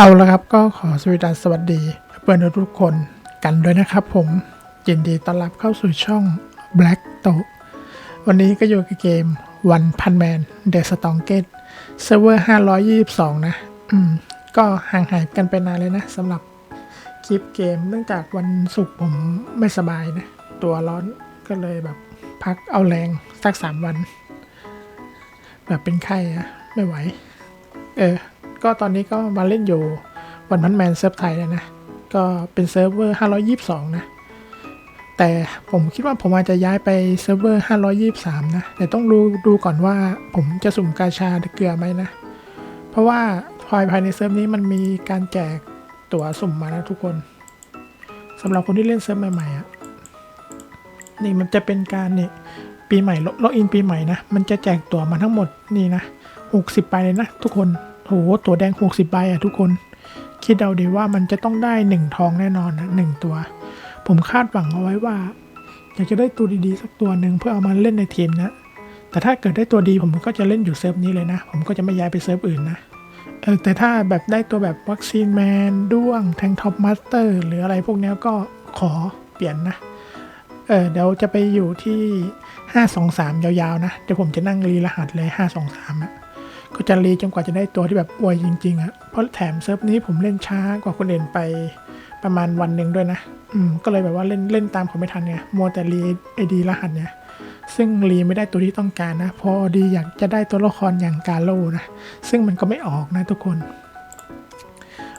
เอาละครับก็ขอสวัสดีสวัสดีเพื่อนทุกคนกันด้วยนะครับผมยินดีต้อนรับเข้าสู่ช่อง Black t o วันนี้ก็อยู่กับเกม One Punch Man The Strongest Server 522 นะ อืม ก็ห่างหายกันไปนานเลยนะสำหรับคลิปเกม เนื่องจากวันศุกร์ผมไม่สบายนะ ตัวร้อนก็เลยแบบพักเอาแรงสักสามวัน แบบเป็นไข้อะไม่ไหว เออ ก็ตอนนี้ก็มาเล่นอยู่วันพันแมนเซิร์ฟไทยแล้วนะ ก็เป็นเซิร์ฟเวอร์ 522 นะ แต่ผมคิดว่าผมอาจจะย้ายไปเซิร์ฟเวอร์ 523 นะ แต่ต้องดูดูก่อนว่าผมจะสุ่มกาชาเกลือไหมนะ เพราะว่าภายภายในเซิร์ฟนี้มันมีการแจกตั๋วสุ่มมานะทุกคนสำหรับคนที่เล่นเซิร์ฟใหม่ๆอะ่ะนี่มันจะเป็นการนี่ปีใหม่ล็อกอินปีใหม่นะ มันจะแจกตั๋วมาทั้งหมดนี่นะ60ใบเลยนะทุกคน โหตัวแดง 60ใบอะทุกคน คิดเอาเดีว่ามันจะต้องได้ 1 ทองแน่นอนนะหนึ่งตัว ผมคาดหวังเอาไว้ว่า อยากจะได้ตัวดีๆ สักตัวหนึ่งเพื่อเอามาเล่นในทีมนะ แต่ถ้าเกิดได้ตัวดีผมก็จะเล่นอยู่เซิร์ฟนี้เลยนะ ผมก็จะไม่ย้ายไปเซิร์ฟอื่นนะเออแต่ถ้าแบบได้ตัวแบบวัคซีนแมนด้วงแทงท็อปมาสเตอร์หรืออะไรพวกนี้ก็ขอเปลี่ยนนะเออเดี๋ยวจะไปอยู่ที่ 523 ยาวๆ นะ เดี๋ยวผมจะนั่งรีรหัสเลย 523อะ ก็จะรีจนกว่าจะได้ตัวที่แบบอวยจริงๆอะเพราะแถมเซิร์ฟนี้ผมเล่นช้ากว่าคนอื่นไปประมาณวันหนึ่งด้วยนะ อืม ก็เลยแบบว่าเล่นเล่นตามเขาไม่ทันไงมัวแต่รีไอดีรหัสเนี่ยซึ่งรีไม่ได้ตัวที่ต้องการนะ พอดีอยากจะได้ตัวละครอย่างกาโลนะ ซึ่งมันก็ไม่ออกนะทุกคน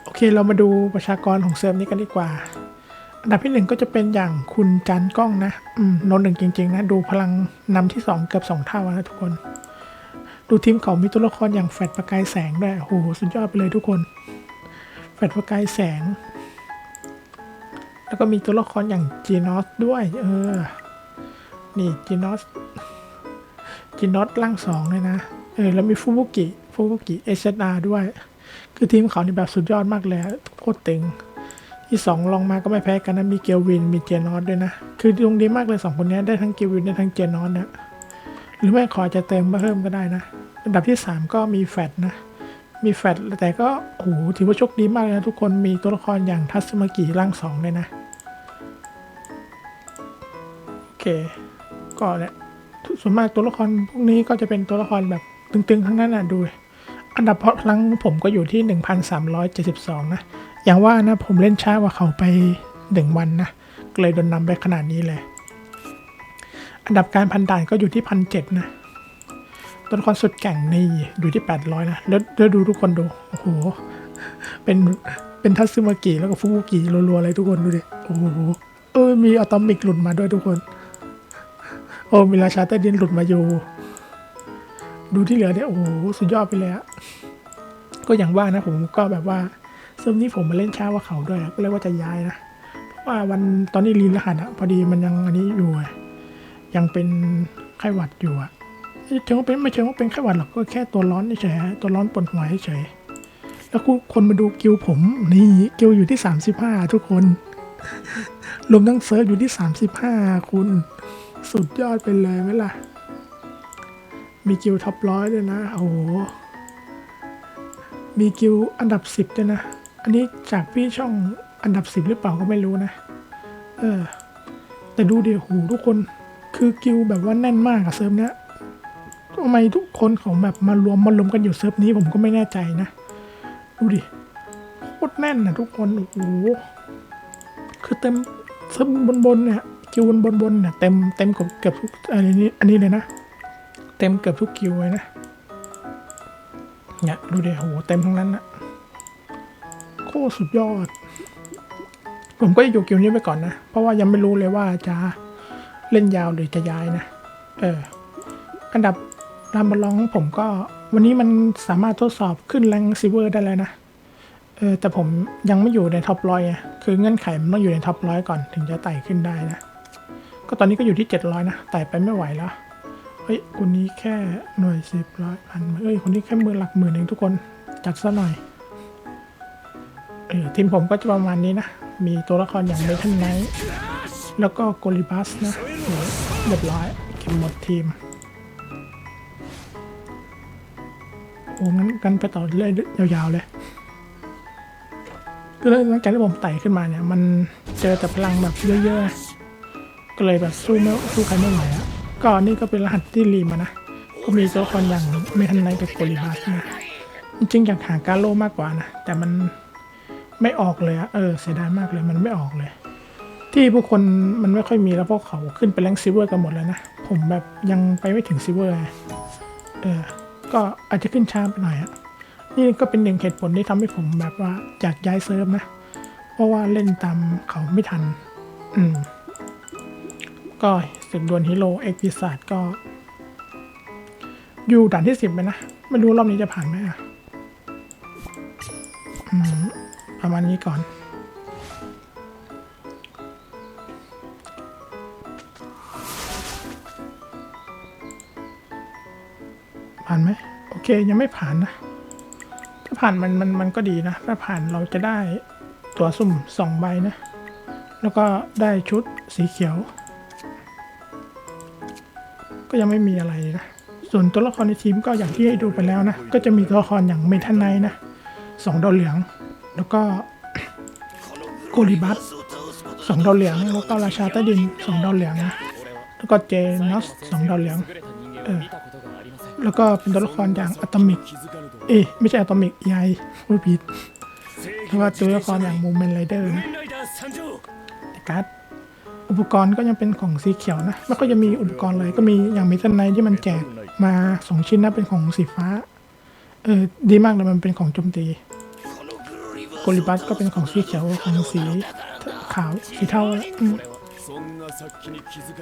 โอเคเรามาดูประชากรของเซิร์ฟนี้กันดีกว่า อันดับที่หนึ่งก็จะเป็นอย่างคุณจันกล้องนะ อืมโนนหนึ่งจริง ๆ นะ ดูพลังนำที่สองเกือบสองเท่านะทุกคน ดูทีมเขามีตัวละครอย่างแฟดประกายแสงด้วยโหสุดยอดไปเลยทุกคน แฟดประกายแสง แล้วก็มีตัวละครอย่างจีนอสด้วย เออ นี่จีนอสจีนอสร่างสองเลยนะ เออ แล้วมีฟูบุกิฟูบุกิเอชอาด้วย คือทีมเขานี่แบบสุดยอดมากเลยโคตรตึงที่สองลองมาก็ไม่แพ้กันนะมีเกลวินมีเจนอสด้วยนะ คือดวงดีมากเลยสองคนนี้ได้ทั้งเกลวินได้ทั้งเจนอสเนี่ย หรือไม่ขอจะเติมเพิ่มก็ได้นะ อันดับที่ 3 ก็มีแฟดนะ มีแฟดแต่ก็โอ้โหถือว่าโชคดีมากเลยนะทุกคนมีตัวละครอย่างทัศมากิร่างสองเลยนะ โอเค ก็เนี่ยส่วนมากตัวละครพวกนี้ก็จะเป็นตัวละครแบบตึงๆ ทั้งนั้นอะดู อันดับพลังผมก็อยู่ที่ 1,372 นะ อย่างว่านะผมเล่นช้ากว่าเขาไปหนึ่งวันนะ เลยโดนนำไปขนาดนี้เลย อันดับการพันด่านก็อยู่ที่พันเจ็ดนะ ตัวละครสุดแก่งนี่อยู่ที่800นะ แล้วแล้วดูทุกคนดู โอ้โห เป็น เป็นทัตสึมากิแล้วก็ฟุกุกิรัวๆเลยทุกคนดูดิ โอ้โห เออมีอะตอมิกหลุดมาด้วยทุกคน โอ้มีราชาใต้ดินหลุดมาอยู่ ดูที่เหลือเนี่ยโอ้โห สุดยอดไปเลยอะก็อย่างว่านะผมก็แบบว่าซิร์ฟนี้ผมมาเล่นช้ากว่าเขาด้วยอะก็เลยว่าจะย้ายนะ เพราะว่าวันตอนนี้รีนรหัสอะพอดีมันยังอันนี้อยู่อะ ยังเป็นไข้หวัดอยู่อะไม่เชิงว่าเป็นไม่เชิงว่าเป็นไข้หวัดหรอกก็แค่ตัวร้อนเฉยตัวร้อนปวดหัวเฉยแล้วคุณคนมาดูกิวผมนี่กิวอยู่ที่ 35 ทุกคนรวมทั้งเซิร์ฟอยู่ที่ 35 คุณ สุดยอดไปเลยไหมล่ะ มีกิวท็อปร้อยด้วยนะ โอ้โห มีกิวอันดับ 10ด้วยนะ อันนี้จากพี่ช่องอันดับ 10 หรือเปล่าก็ไม่รู้นะ เออ แต่ดูดิโหทุกคน คือกิวแบบว่าแน่นมากอะเซิร์ฟเนี้ยทำไมทุกคนของแบบมารวมมารวมกันอยู่เซิร์ฟนี้ผมก็ไม่แน่ใจนะ ดูดิโคตรแน่นนะทุกคนโอ้โหคือเต็มเซิร์ฟบนบนเนี่ยกิวบนบนบนเนี่ยเต็มเต็มกับเกือบทุกอันนี้อันนี้เลยนะ เต็มเกือบทุกกิวเลยนะเนี่ยดูดิโหเต็มทั้งนั้นนะโคตรสุดยอด ผมก็จะอยู่กิวนี้ไปก่อนนะ เพราะว่ายังไม่รู้เลยว่าจะ เล่นยาวหรือจะย้ายนะ เออ อันดับรามบอลลองของผมก็ วันนี้มันสามารถทดสอบขึ้นแรงซิเวอร์ได้แล้วนะ เออ แต่ผมยังไม่อยู่ในท็อปร้อยอะคือเงื่อนไขมันต้องอยู่ในท็อปร้อยก่อนถึงจะไต่ขึ้นได้นะ ก็ตอนนี้ก็อยู่ที่ 700 นะ ไต่ไปไม่ไหวแล้ว เฮ้ยคนนี้แค่หน่วยสิบร้อยพันเอ้ย คนนี้แค่หมือหลักหมื่นเองทุกคน จัดซะหน่อย เออ ทีมผมก็จะประมาณนี้นะ มีตัวละครอย่างเมทันไนท์แล้วก็โกลิบัสนะ เรียบร้อยเก็บหมดทีม โอ้งั้นกันไปต่อเรื่อยยาวๆเลยคือหลังจากที่ผมไต่ขึ้นมาเนี่ย มันเจอแต่พลังแบบเยอะๆ ก็เลยแบบสู้ไม่สู้ใครไม่ไหวอะก็นี่ก็เป็นรหัสที่รีมานะก็มีตัวละครอย่างเมทันไนกับโกลิบัสนะจริงอยากหาการโลมากกว่านะ แต่มันไม่ออกเลยอะเออเสียดายมากเลยมันไม่ออกเลย ที่ผู้คนมันไม่ค่อยมีแล้วเพราะเขาขึ้นไปแรงซิเวอร์กันหมดแล้วนะ ผมแบบยังไปไม่ถึงซิเวอร์เออก็อาจจะขึ้นช้าไปหน่อยอะนี่ก็เป็นหนึ่งเหตุผลที่ทำให้ผมแบบว่าอยากย้ายเซิร์ฟนะ เพราะว่าเล่นตามเขาไม่ทัน อืม ก็ศึกดวลฮีโร่เอ็กพิศาจก็ อยู่ด่านที่สิบไปนะ ไม่รู้รอบนี้จะผ่านไหมอะ อืม ประมาณนี้ก่อน ผ่านไหมโอเคยังไม่ผ่านนะ ถ้าผ่านมันมันมันก็ดีนะ ถ้าผ่านเราจะได้ตัวสุ่มสองใบนะ แล้วก็ได้ชุดสีเขียว ก็ยังไม่มีอะไรนะ ส่วนตัวละครในทีมก็อย่างที่ให้ดูไปแล้วนะ ก็จะมีตัวละครอย่างเมทันไนนะสองดาวเหลือง แล้วก็โกลิบัสสองดาวเหลืองแล้วก็ราชาใต้ดินสองดาวเหลืองนะแล้วก็เจนอสสองดาวเหลืองเออ แล้วก็เป็นตัวละครอย่างอะตอมิก เอ้ยไม่ใช่อะตอมิกไอพูดผิดแล้วก็ตัวละครอย่างมูเมนไรเดอร์นะแต่การ์ดอุปกรณ์ก็ยังเป็นของสีเขียวนะ แล้วก็จะมีอุปกรณ์เลยก็มีอย่างมิทันไนที่มันแจกมาสองชิ้นนะเป็นของสีฟ้า เออดีมากเลยมันเป็นของโจมตีโกลิบัสก็เป็นของสีเขียวของสีขาวสีเทา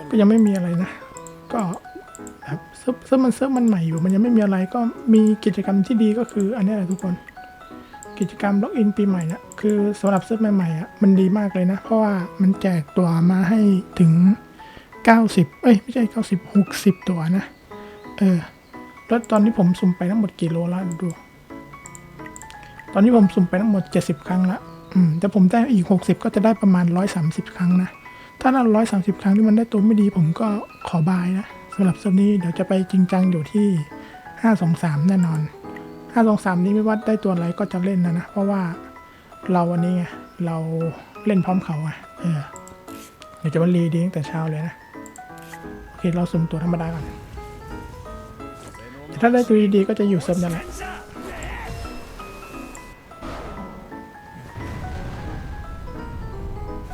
ก็ยังไม่มีอะไรนะ ก็ แบบเซิร์ฟเซิร์ฟมันเซิร์ฟมันใหม่อยู่ มันยังไม่มีอะไรก็มีกิจกรรมที่ดีก็คืออันนี้แหละทุกคน กิจกรรมล็อกอินปีใหม่นี่ยคือสำหรับเซิร์ฟใหม่ๆอะมันดีมากเลยนะ เพราะว่ามันแจกตัวมาให้ถึง 90 เอ้ย ไม่ใช่ 90 60 ตัวนะ เออแล้วตอนนี้ผมสุ่มไปทั้งหมดกี่โลล้วดู ตอนนี้ผมสุ่มไปทั้งหมด 70 ครั้งละอืมแต่ผมได้อีก 60 ก็จะได้ประมาณ 130 ครั้งนะ ถ้าเรา130 ครั้งที่มันได้ตัวไม่ดีผมก็ขอบายนะ สำหรับเซิร์นี้เดี๋ยวจะไปจริงจังอยู่ที่ 523 แน่นอน 523 นี้ไม่ว่าได้ตัวอะไรก็จะเล่นนะนะ เพราะว่าเราอันนี้ไงเราเล่นพร้อมเขาไงเออเดี๋ยวจะมารีดีตั้งแต่เช้าเลยนะ โอเค เราสุ่มตัวธรรมดาก่อนถ้าได้ตัวดีๆก็จะอยู่เซิร์ฟนั่นแหละ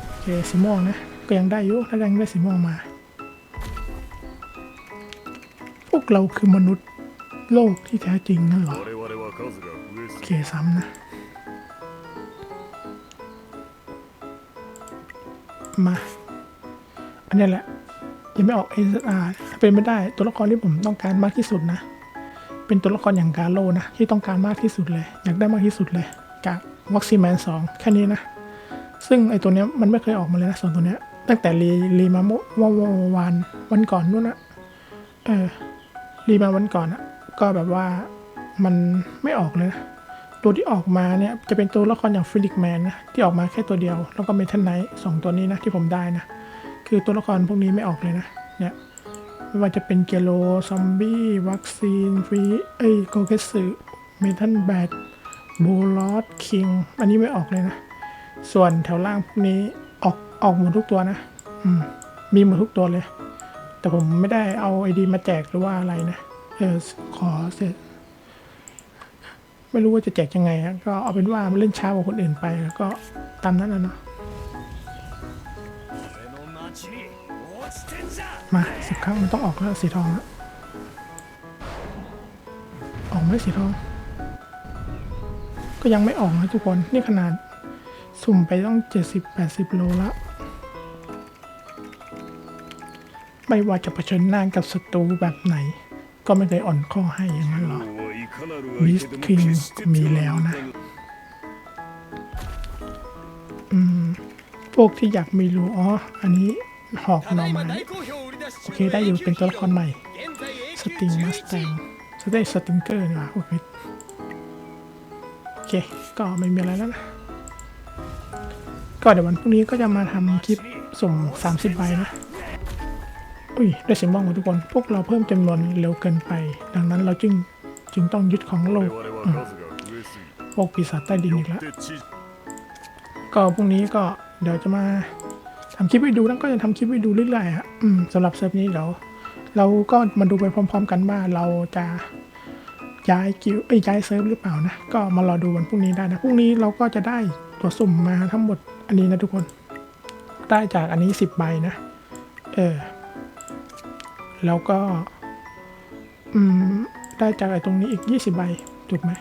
โอเคสีม่วงนะ ก็ยังได้อยู่ถ้ายังได้สีม่วงมา วกเราคือมนุษย์โลกที่แท้จริงนั่นหรอ โอเคซ้ำนะ มา อันนี้แหละ ยังไม่ออกเอซาร์เป็นไม่ได้ตัวละครที่ผมต้องการมากที่สุดนะ เป็นตัวละครอย่างกาโลนะ ที่ต้องการมากที่สุดเลย อยากได้มากที่สุดเลยกาบวัคซีแมนสองแค่นี้นะ ซึ่งไอตัวเนี้ยมันไม่เคยออกมาเลยนะส่วนตัวเนี้ยตั้งแต่รีรีมาเมื่วันวันก่อนนู่นนะเออ รีมาวันก่อนอะก็แบบว่ามันไม่ออกเลยนะ ตัวที่ออกมาเนี่ยจะเป็นตัวละครอย่างฟิลิกแมนนะ ที่ออกมาแค่ตัวเดียว แล้วก็เมทันไนท์สองตัวนี้นะ ที่ผมได้นะ คือตัวละครพวกนี้ไม่ออกเลยนะ เนี่ย ไม่ว่าจะเป็นเกโล ซอมบี้ วัคซีน ฟรี เอ้ยโกเกสึเมทันแบทบูลอสคิง อันนี้ไม่ออกเลยนะ ส่วนแถวล่างพวกนี้ออกออกหมดทุกตัวนะ อืม มีหมดทุกตัวเลย แต่ผมไม่ได้เอาไอดีมาแจกหรือว่าอะไรนะ เออขอเสร็จไม่รู้ว่าจะแจกยังไงฮะก็เอาเป็นว่ามันเล่นช้ากว่าคนอื่นไปแล้วก็ตามนั้นนะเนาะมาสิบครั้งมันต้องออกแล้วสีทองแล้วออกไหมสีทอง ก็ยังไม่ออกนะทุกคนนี่ขนาดสุ่มไปต้อง 70-80 โลแล้ว ไม่ว่าจะเผชิญหน้ากับศัตรูแบบไหน ก็ไม่เคยอ่อนข้อให้อย่างนั้นหรอวิสคิงมีแล้วนะ อืม พวกที่อยากมีรู้อ๋อ อันนี้หอกนอมาโอเค ได้อยู่เป็นตัวละครใหม่ สติงมัสแตงจะได้สติงเกอร์นะโอเคโอเค ก็ไม่มีอะไรแล้วนะ ก็เดี๋ยววันพรุ่งนี้ก็จะมาทำคลิปสุ่ม30ใบนะ อุ้ยได้สิมองมาทุกคน พวกเราเพิ่มจำนวนเร็วเกินไป ดังนั้นเราจึงจึงต้องยึดของโลกพวกปีศาจใต้ดินอีกแล้วก็พรุ่งนี้ก็เดี๋ยวจะมาทำคลิปให้ดูแล้วก็จะทำคลิปให้ดูเรื่อยๆฮะสำหรับเซิร์ฟนี้เดี๋ยวเราก็มาดูไปพร้อม ๆ กันว่าเราจะย้ายคิวไอ้ยย้ายเซิร์ฟหรือเปล่านะ ก็มารอดูวันพรุ่งนี้ได้นะ พรุ่งนี้เราก็จะได้ตัวสุ่มมาทั้งหมดอันนี้นะทุกคน ได้จากอันนี้ 10 ใบนะ เออ แล้วก็ได้จากไอ้ตรงนี้อีกยี่สิบใบ ถูกไหม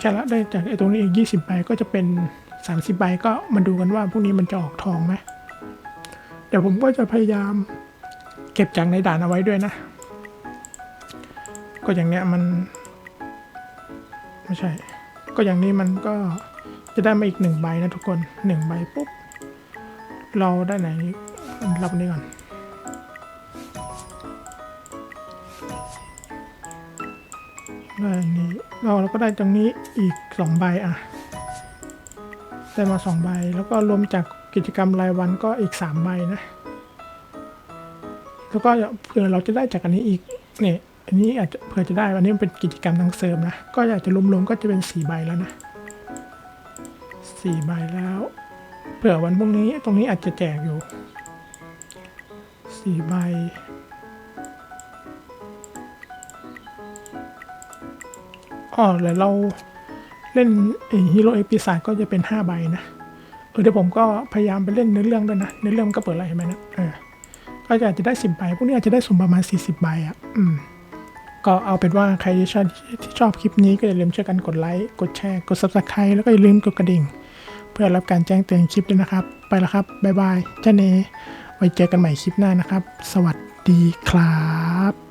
แค่ละได้จากไอ้ตรงนี้อีกยี่สิบใบก็จะเป็นสามสิบใบก็มาดูกันว่าพวกนี้มันจะออกทองไหมเดี๋ยวผมก็จะพยายามเก็บจากในด่านเอาไว้ด้วยนะ ก็อย่างเนี้ยมัน ไม่ใช่ ก็อย่างนี้มันก็จะได้มาอีกหนึ่งใบนะทุกคนหนึ่งใบปุ๊บ เราได้ไหนรับนี้ก่อนได้นี้เราเราก็ได้ตรงนี้อีกสองใบอะได้มาสองใบแล้วก็รวมจากกิจกรรมรายวันก็อีกสามใบนะ แล้วก็เผื่อเราจะได้จากอันนี้อีกเนี่ยอันนี้อาจจะเผื่อจะได้อันนี้มันเป็นกิจกรรมทางเสริมนะ ก็อยากจะรวมๆก็จะเป็นสี่ใบแล้วนะสี่ใบแล้ว ผื่อวันพรุ่งนี้ตรงนี้อาจจะแจกอยู่สี่ใบอ๋อแล้วเราเล่นฮีโร่เอพิซาก็จะเป็นห้าใบนะเออเดี๋ยวผมก็พยายามไปเล่นเนื้อเรื่องด้วยนะเนื้อเรื่องมันก็เปิดอะไรเห็นไหมนะเออก็อาจจะได้สิบใบพวกนี้อาจจะได้สมประมาณสี่สิบใบอะอืมก็เอาเป็นว่าใครที่ชอบที่ชอบคลิปนี้ก็อย่าลืมช่วยกันกดไลค์ กดแชร์ กด subscribe แล้วก็อย่าลืมกดกระดิ่ง เพื่อรับการแจ้งเตือนคลิปด้วยนะครับ ไปแล้วครับ บ๊ายบายเจ้าเนไว้เจอกันใหม่คลิปหน้านะครับ สวัสดีครับ